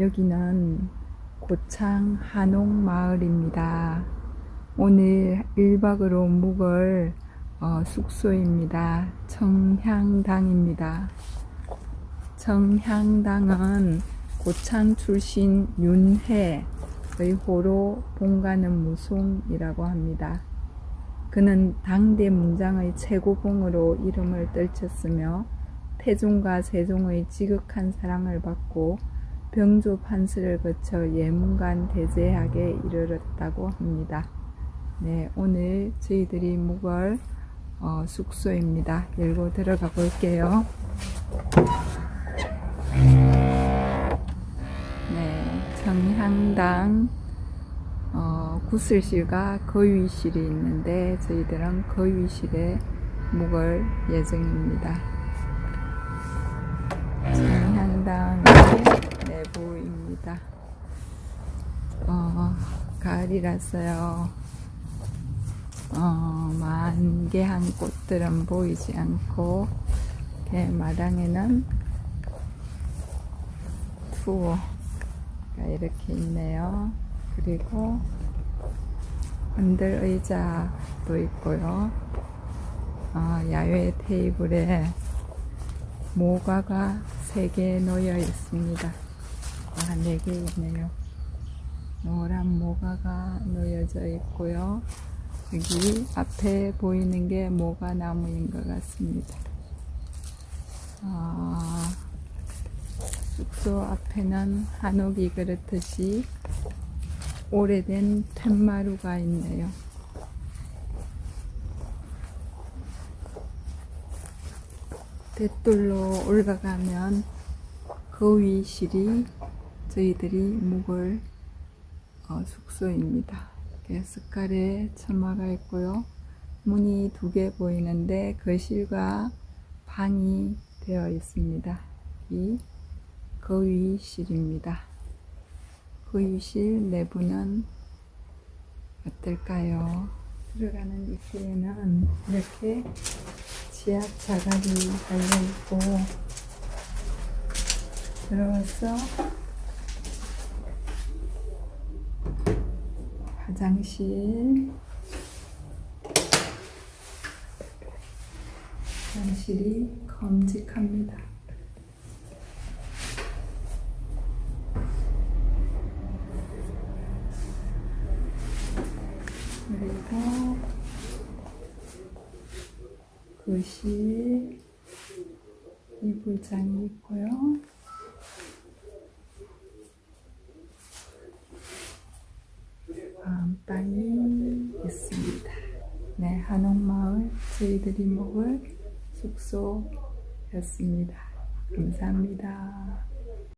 여기는 고창 한옥 마을입니다. 오늘 1박으로 묵을 어, 숙소입니다. 청향당입니다. 청향당은 고창 출신 윤해의 호로 본가는 무송이라고 합니다. 그는 당대 문장의 최고봉으로 이름을 떨쳤으며 태종과 세종의 지극한 사랑을 받고 병조 판서를 거쳐 예문관 대제학에 이르렀다고 합니다. 네, 오늘 저희들이 묵을 어, 숙소입니다. 열고 들어가 볼게요. 네, 청향당 어, 구슬실과 거위실이 있는데 저희들은 거위실에 묵을 예정입니다. 청향당 의 내부입니다. 어, 가을이라서요. 어, 만개한 꽃들은 보이지 않고 개 마당에는 투어가 이렇게 있네요. 그리고 흔들 의자도 있고요. 어, 야외 테이블에 모가가 3개 놓여 있습니다. 아, 4개 있네요. 노란 모가가 놓여져 있고요. 여기 앞에 보이는 게 모가 나무인 것 같습니다. 아, 숙소 앞에는 한옥이 그렇듯이 오래된 툇마루가 있네요. 뱃돌로 올라가면 거위실이 저희들이 묵을 어, 숙소입니다. 스칼에 천마가 있고요. 문이 두 개 보이는데 거실과 방이 되어 있습니다. 이 거위실입니다. 거위실 내부는 어떨까요? 들어가는 입구에는 이렇게 지압 자갈이 달려 있고 들어와서 화장실 화장실이 컴직합니다. 그리고 거실 이불장이 있고요. 안방이 있습니다. 네, 한옥마을 저희들이 묵을 숙소였습니다. 감사합니다.